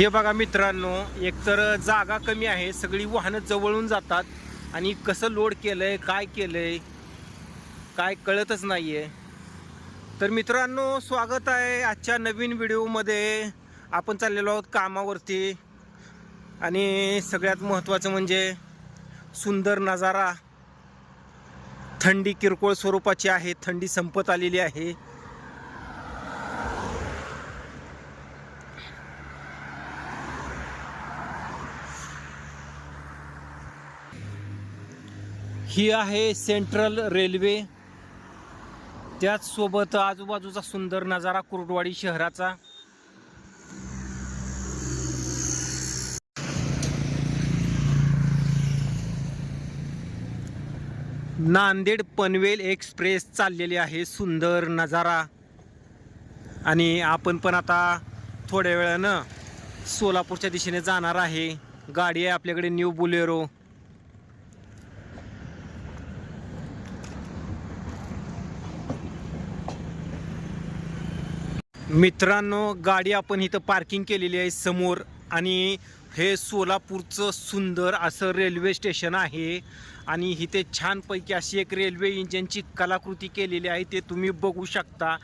हे बघा मित्रांनो एकतर जागा कमी आहे सगळी वाहनं जवळून जातात. आणि कसं लोड केलंय काय केलंय काय कळतच नाहीये. तर मित्रांनो स्वागत आहे आजच्या नवीन व्हिडिओमध्ये. आपण चाललेलो आहोत कामावरती. आणि सगळ्यात महत्त्वाचं म्हणजे सुंदर नजारा. थंडी किरकोळ स्वरूपाची आहे थंडी संपत आलेली आहे. ही आहे सेंट्रल रेल्वे. त्याचसोबत आजूबाजूचा सुंदर नजारा कुर्डवाडी शहराचा. नांदेड पनवेल एक्सप्रेस चाललेली आहे सुंदर नजारा. आणि आपण पण आता थोड्या वेळानं सोलापूरच्या दिशेने जाणार आहे. गाडी आहे आपल्याकडे न्यू बुलेरो. मित्रांनो गाडी आपण इथं पार्किंग केलेली आहे समोर आणि हे सोलापूरचं सुंदर असं रेल्वे स्टेशन आहे. आणि इथे छानपैकी अशी एक रेल्वे इंजिनची कलाकृती केलेली आहे ते तुम्ही बघू शकता.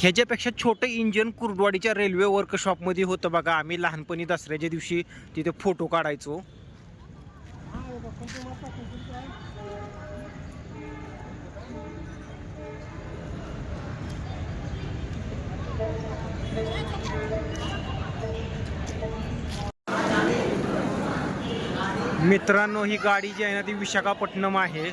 ह्याच्यापेक्षा छोटं इंजिन कुर्डवाडीच्या रेल्वे वर्कशॉपमध्ये होतं बघा. आम्ही लहानपणी दसऱ्याच्या दिवशी तिथे फोटो काढायचो. मित्रांनो ही गाडी जी आहे ना ती विशाखापट्टणम आहे.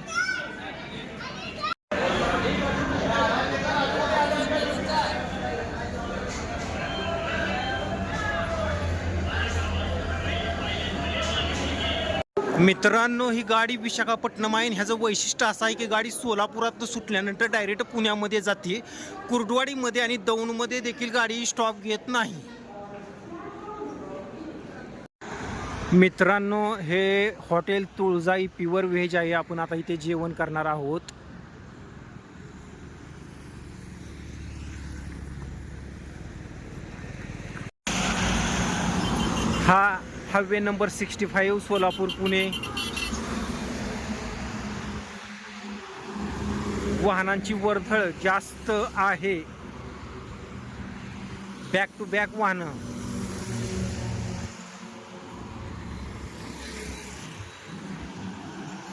मित्रांनो ही गाडी विशाखापट्टणम आहे ह्याचं वैशिष्ट्य असं आहे की गाडी सोलापुरात सुटल्यानंतर डायरेक्ट पुण्यामध्ये जाते. कुर्डवाडीमध्ये आणि दौंडमध्ये देखील गाडी स्टॉप घेत नाही. मित्रांनो हे हॉटेल तुळजाई प्युअर व्हेज आहे. आपण आता इथे जेवण करणार आहोत. हा highway number sixty five Solapur Pune. वाहनांची वर्दळ जास्त आहे. बॅक टू बॅक वाहनं.